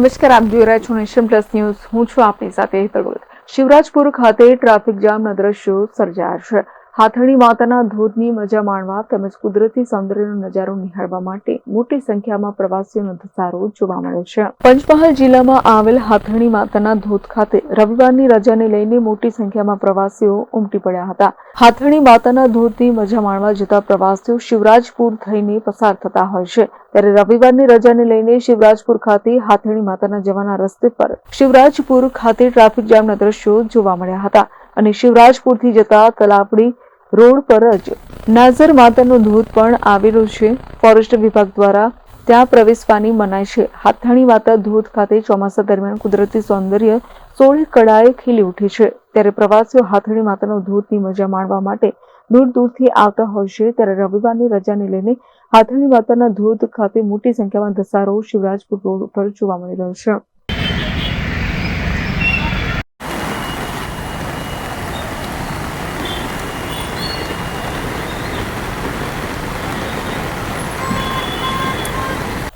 નમસ્કાર, આપ જોઈ રહ્યા છો નેશન પ્લસ ન્યૂઝ. હું છું આપની સાથે શિવરાજપુર ખાતે ટ્રાફિક જામના દ્રશ્યો સર્જાયા છે. હાથણી માતાના ધોધની મજા માણવા તેમજ કુદરતી સૌંદર્યનો નજારો નિહાળવા માટે મોટી સંખ્યામાં પ્રવાસીઓનો ધસારો જોવા મળ્યો છે. પંચમહાલ જિલ્લામાં આવેલ હાથણી માતાના ધોધ ખાતે રવિવારની રજાને લઈને મોટી સંખ્યામાં પ્રવાસીઓ ઉમટી પડ્યા હતા. હાથણી માતાના ધોધની મજા માણવા જતા પ્રવાસીઓ શિવરાજપુર થઈને પસાર થતા હોય છે. ત્યારે રવિવારની રજાને લઈને શિવરાજપુર ખાતે હાથણી માતાના જવાના રસ્તે પર શિવરાજપુર ખાતે ટ્રાફિક જામના દ્રશ્યો જોવા મળ્યા હતા. અને શિવરાજપુરથી જતા તલાપડી રોડ પર જ નાઝર માતાનું ધોધ પણ આવેલું છે. ફોરેસ્ટ વિભાગ દ્વારા ત્યાં પ્રવેશવાની મનાઈ છે. હાથાણી માતા ધોધ ખાતે ચોમાસા દરમિયાન કુદરતી સૌંદર્ય સોળે કળાએ ખીલી ઉઠે છે. ત્યારે પ્રવાસીઓ હાથણી માતાનો ધોધની મજા માણવા માટે દૂર દૂરથી આવતા હોય છે. ત્યારે રવિવારની રજાને લઈને હાથણી માતાના ધોધ ખાતે મોટી સંખ્યામાં ધસારો શિવરાજપુર રોડ ઉપર જોવા મળી રહ્યો છે.